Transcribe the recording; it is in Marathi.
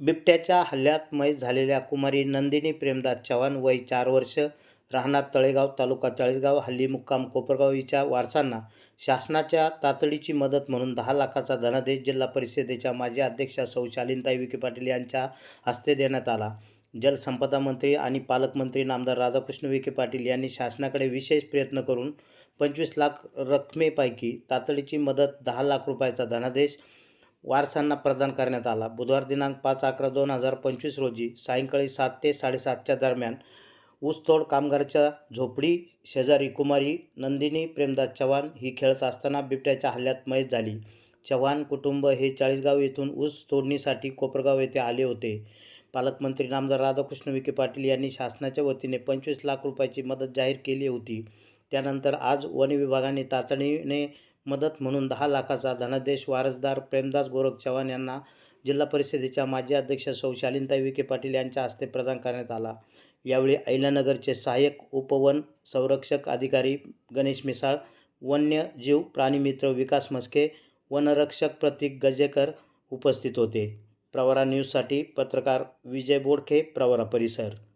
बिबट्याच्या हल्ल्यात मैस झालेल्या कुमारी नंदिनी प्रेमदास चव्हाण वय चार वर्ष राहणार तळेगाव तालुका चाळीसगाव हल्ली मुक्काम कोपरगाव हिच्या वारसांना शासनाच्या तातडीची मदत म्हणून दहा लाखाचा धनादेश जिल्हा परिषदेच्या माजी अध्यक्षा सौ शालिनताई विखे पाटील यांच्या हस्ते देण्यात आला. जलसंपदा मंत्री आणि पालकमंत्री नामदार राधाकृष्ण विखे पाटील यांनी शासनाकडे विशेष प्रयत्न करून पंचवीस लाख रकमेपैकी तातडीची मदत दहा लाख रुपयाचा धनादेश वारसांना प्रदान करण्यात आला. बुधवार दिनांक पाच अकरा दोन हजार पंचवीस रोजी सायंकाळी सात ते साडेसातच्या दरम्यान ऊसतोड कामगारच्या झोपडी शेजारी कुमारी नंदिनी प्रेमदास चव्हाण ही खेळत असताना बिबट्याच्या हल्ल्यात मयत झाली. चव्हाण कुटुंब हे चाळीसगाव येथून ऊस तोडणीसाठी कोपरगाव येथे आले होते. पालकमंत्री नामदार राधाकृष्ण विखे पाटील यांनी शासनाच्या वतीने पंचवीस लाख रुपयाची मदत जाहीर केली होती. त्यानंतर आज वन विभागाने तातडीने मदत म्हणून दहा लाखाचा धनादेश वारसदार प्रेमदास गोरख चव्हाण यांना जिल्हा परिषदेच्या माजी अध्यक्ष सौ शालिनताई विखे पाटील यांच्या हस्ते प्रदान करण्यात आला. यावेळी अहिल्यानगरचे सहाय्यक उपवन संरक्षक अधिकारी गणेश मिसाळ वन्यजीव प्राणीमित्र विकास मस्के वनरक्षक प्रतीक गजेकर उपस्थित होते. प्रवरा न्यूजसाठी पत्रकार विजय बोडखे प्रवरा परिसर.